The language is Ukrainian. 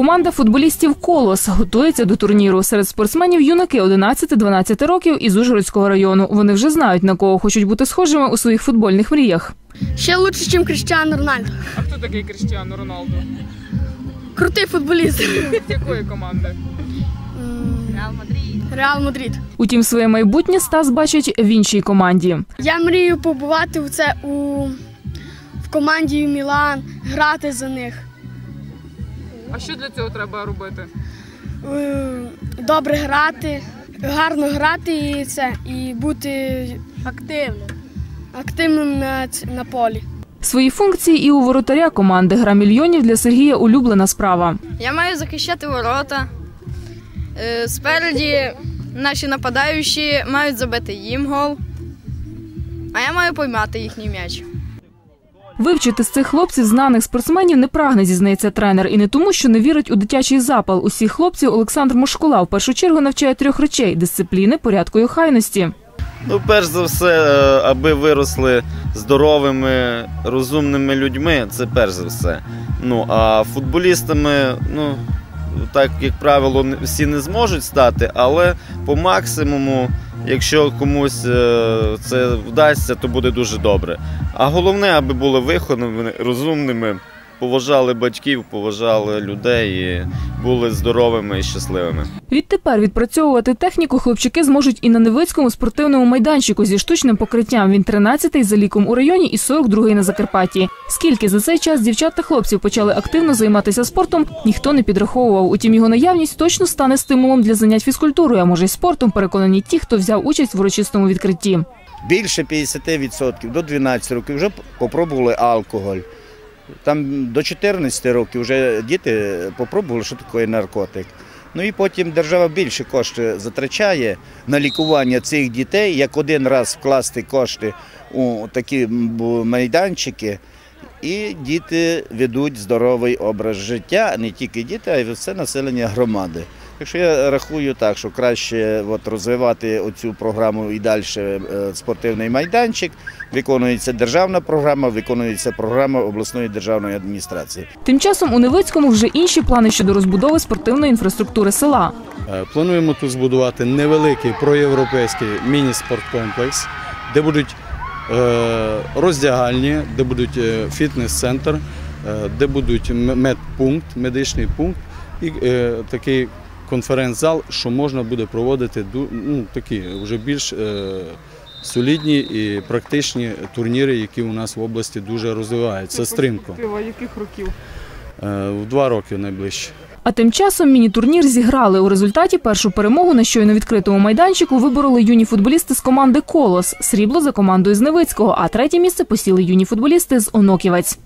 Команда футболістів Колос готується до турніру. Серед спортсменів юнаки 11-12 років із Ужгородського району. Вони вже знають на кого хочуть бути схожими у своїх футбольних мріях. Ще лучше, ніж Кріштіану Рональдо. А хто такий Кріштіану Роналду? Крутий футболіст. З якої команди? Реал Мадрид. Утім, своє майбутнє Стас бачить в іншій команді. Я мрію побувати в це у в команді Мілан, грати за них. А що для цього треба робити? Е, Добре грати, гарно грати і це, і бути активним. Активним на, на полі. Свої функції і у воротаря команди гра мільйонів для Сергія улюблена справа. Я маю захищати ворота. Е, Спереді наші нападаючі мають забити їм гол. А я маю поймати їхній м'яч. Вивчити з цих хлопців знаних спортсменів не прагне, зізнається тренер, і не тому, що не вірить у дитячий запал. Усіх хлопців Олександр Мошкула в першу чергу навчає трьох речей: дисципліни, порядку і охайності. Ну, перш за все, е, аби виросли здоровими, розумними людьми, це перш за все. Ну, а футболістами, ну, так як правило, всі не зможуть стати, але по максимуму, якщо комусь е, це вдасться, то буде дуже добре. А головне, аби були вихованими, розумними, поважали батьків, поважали людей і були здоровими і щасливими. Відтепер відпрацьовувати техніку хлопчики зможуть і на Невицькому спортивному майданчику зі штучним покриттям. Він 13-й за ліком у районі і 42-й на Закарпатті. Скільки за цей час дівчат та хлопців почали активно займатися спортом, ніхто не підраховував. Утім, його наявність точно стане стимулом для занять фізкультурою, а може й спортом, переконані ті, хто взяв участь в урочистому відкритті. більше 50% до 12 років вже попробували алкоголь. Там до 14 років вже діти попробували, що таке наркотик. Ну і потім держава більше кошти затрачає на лікування цих дітей, як один раз вкласти кошти у такі майданчики, і діти ведуть здоровий образ життя, не тільки діти, а й все населення громади. Якщо я рахую так, що краще от, розвивати оцю програму і далі е, спортивний майданчик, виконується державна програма, виконується програма обласної державної адміністрації. Тим часом у Невицькому вже інші плани щодо розбудови спортивної інфраструктури села. Е, Плануємо тут збудувати невеликий проєвропейський міні-спорткомплекс, де будуть е, роздягальні, де будуть е, фітнес-центр, е, де будуть медпункт, медичний пункт і е, такий конференц-зал, що можна буде проводити ну, такі вже більш е, солідні і практичні турніри, які у нас в області дуже розвиваються стрімко. Перспектива яких років? Е, В два роки найближче. А тим часом міні-турнір зіграли. У результаті першу перемогу на щойно відкритому майданчику вибороли юні футболісти з команди Колос. Срібло за командою з Невицького, а третє місце посіли юні футболісти з Оноківець.